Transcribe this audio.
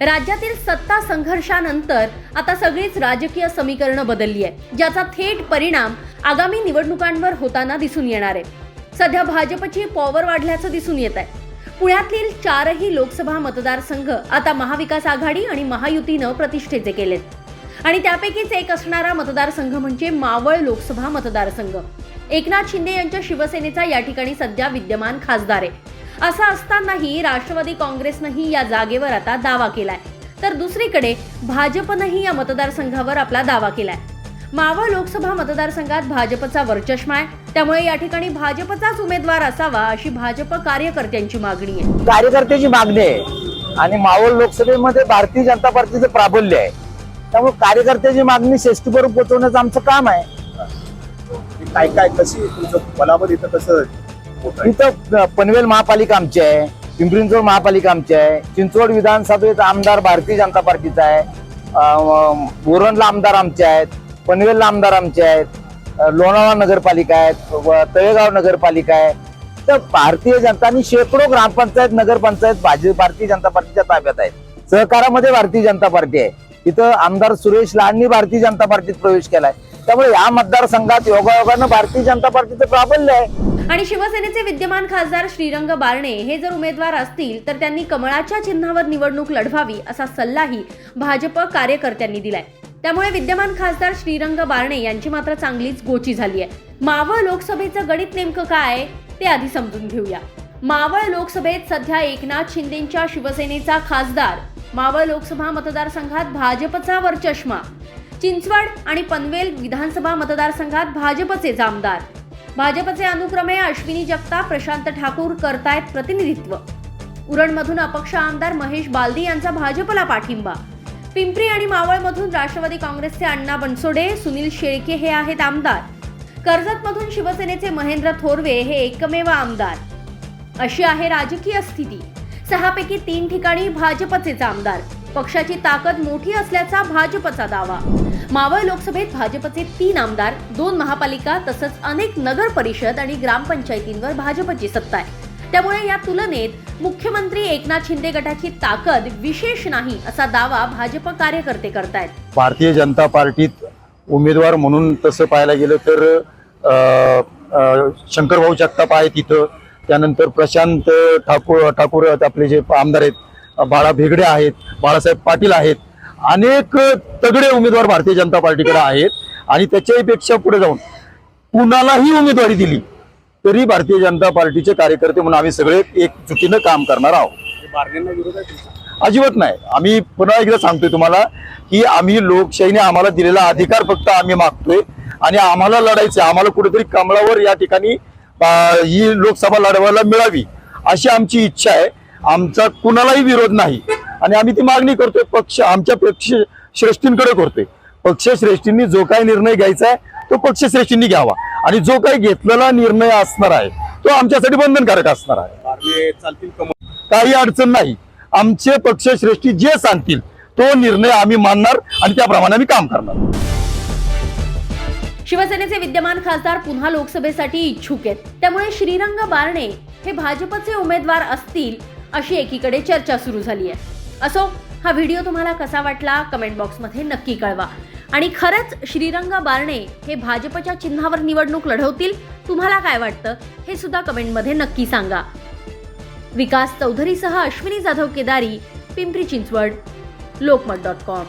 राज्यातील सत्ता संघर्षानंतर आता सगळीच राजकीय समीकरणं बदलली आहे ज्याचा थेट परिणाम आगामी निवडणुकांवर होताना दिसून येणार आहे. सध्या भाजपची पॉवर वाढल्याचं दिसून येत आहे. पुण्यातील चारही लोकसभा मतदारसंघ आता महाविकास आघाडी आणि महायुतीनं प्रतिष्ठेचे केलेत. आणि त्यापैकीच एक असणारा मतदारसंघ म्हणजे मावळ लोकसभा मतदारसंघ. एकनाथ शिंदे यांच्या शिवसेनेचा या ठिकाणी सध्या विद्यमान खासदार आहे. असं असतानाही राष्ट्रवादी काँग्रेसनंही या जागेवर आता दावा केलाय. तर दुसरीकडे भाजपनंही या मतदारसंघावर आपला दावा केलाय. मावळ लोकसभा मतदारसंघात भाजपचा वरचष्मा आहे. त्यामुळे या ठिकाणी भाजपचाच उमेदवार असावा अशी भाजप कार्यकर्त्यांची मागणी आहे. कार्यकर्त्याची मागणी आहे. आणि मावळ लोकसभेमध्ये भारतीय जनता पार्टीचं प्राबल्य आहे. त्यामुळे कार्यकर्त्याची मागणी श्रेष्ठीपर्यंत पोहोचवण्याचं आमचं काम आहे. काय काय कशी तुमचं बलाबल इथं कसं? इथं पनवेल महापालिका आमची आहे पिंपरींचोड महापालिका आमची आहे चिंचवड विधानसभेत आमदार भारतीय जनता पार्टीचा आहे बोरणला आमदार आमचे आहेत पनवेलला आमदार आमचे आहेत लोणावळा नगरपालिका आहेत तळेगाव नगरपालिका आहे. तर भारतीय जनता आणि शेकडो ग्रामपंचायत नगरपंचायत भाजप भारतीय जनता पार्टीच्या ताब्यात आहेत. सहकारामध्ये भारतीय जनता पार्टी आहे. इथं आमदार सुरेश लहाननी भारतीय जनता पार्टीत प्रवेश केलाय. त्यामुळे या मतदारसंघात योगायोगानं भारतीय जनता पार्टीचं प्राबल्य आहे. आणि शिवसेनेचे विद्यमान खासदार श्रीरंग बारणे हे जर उमेदवार असतील तर त्यांनी कमळाच्या चिन्हावर निवडणूक लढवावी असा सल्लाही भाजप कार्यकर्त्यांनी दिलाय. त्यामुळे विद्यमान खासदार श्रीरंग बारणे यांची मात्र चांगलीच गोची झाली आहे. मावळ लोकसभेचं गणित नेमकं काय ते आधी समजून घेऊया. मावळ लोकसभेत सध्या एकनाथ शिंदेच्या शिवसेनेचा खासदार मावळ लोकसभा मतदारसंघात भाजपचा वरचष्मा चिंचवड आणि पनवेल विधानसभा मतदारसंघात भाजपचे जामदार भाजपचे अनुक्रमे अश्विनी जगताप प्रशांत ठाकूर करतायत प्रतिनिधित्व. उरणमधून अपक्ष आमदार महेश बालदी यांचा भाजपला पाठिंबा. पिंपरी आणि मावळमधून राष्ट्रवादी काँग्रेसचे अण्णा बनसोडे सुनील शेळके हे आहेत आमदार. कर्जतमधून शिवसेनेचे महेंद्र थोरवे हे एकमेव आमदार. अशी आहे राजकीय स्थिती. सहापैकी तीन ठिकाणी भाजपचेच आमदार. पक्षाची ताकद मोठी असल्याचा भाजपचा दावा. मावळ लोकसभेत भाजपचे तीन आमदार दोन महापालिका तसंच अनेक नगर परिषद आणि ग्रामपंचायतींवर भाजपची सत्ता आहे. त्यामुळे या तुलनेत मुख्यमंत्री एकनाथ शिंदे गटाची ताकद विशेष नाही असा दावा भाजप कार्यकर्ते करतायत. भारतीय जनता पार्टीत उमेदवार म्हणून तसं पाहायला गेलं तर शंकरभाऊ जगताप आहेत तिथं त्यानंतर प्रशांत ठाकूर ठाकूर आपले जे आमदार आहेत बाळा भेगडे आहेत बाळासाहेब पाटील आहेत अनेक तगडे उमेदवार भारतीय जनता पार्टीकडे आहेत आणि त्याच्याही पुढे जाऊन कुणालाही उमेदवारी दिली तरी भारतीय जनता पार्टीचे कार्यकर्ते म्हणून आम्ही सगळे एकजुटीनं काम करणार आहोत? अजिबात नाही. आम्ही पुन्हा एकदा सांगतोय तुम्हाला की आम्ही लोकशाहीने आम्हाला दिलेला अधिकार फक्त आम्ही मागतोय आणि आम्हाला लढायचं आम्हाला कुठेतरी कमळावर या ठिकाणी ही लोकसभा लढवायला मिळावी अशी आमची इच्छा आहे. आमचा कुणालाही विरोध नाही. आणि आम्ही ती मागणी करतोय पक्ष आमच्या पक्ष श्रेष्ठींकडे करतोय. पक्ष श्रेष्ठींनी जो काही निर्णय घ्यायचा आहे तो पक्ष श्रेष्ठींनी घ्यावा. आणि जो काही घेतलेला निर्णय असणार आहे तो आमच्यासाठी बंधनकारक असणार आहे. काही अडचण नाही. आमचे पक्षश्रेष्ठी जे सांगतील तो निर्णय आम्ही मानणार आणि त्याप्रमाणे आम्ही काम करणार. शिवसेनेचे विद्यमान खासदार पुन्हा लोकसभेसाठी इच्छुक आहेत. त्यामुळे श्रीरंग बारणे हे भाजपचे उमेदवार असतील अशी एकीकडे चर्चा सुरू झाली आहे असो हा व्हिडिओ तुम्हाला कसा वाटला कमेंट बॉक्समध्ये नक्की कळवा. आणि खरंच श्रीरंग बारणे हे भाजपच्या चिन्हावर निवडणूक लढवतील तुम्हाला काय वाटतं हे सुद्धा कमेंटमध्ये नक्की सांगा. विकास चौधरीसह अश्विनी जाधव केदारी पिंपरी चिंचवड लोकमत डॉट कॉम.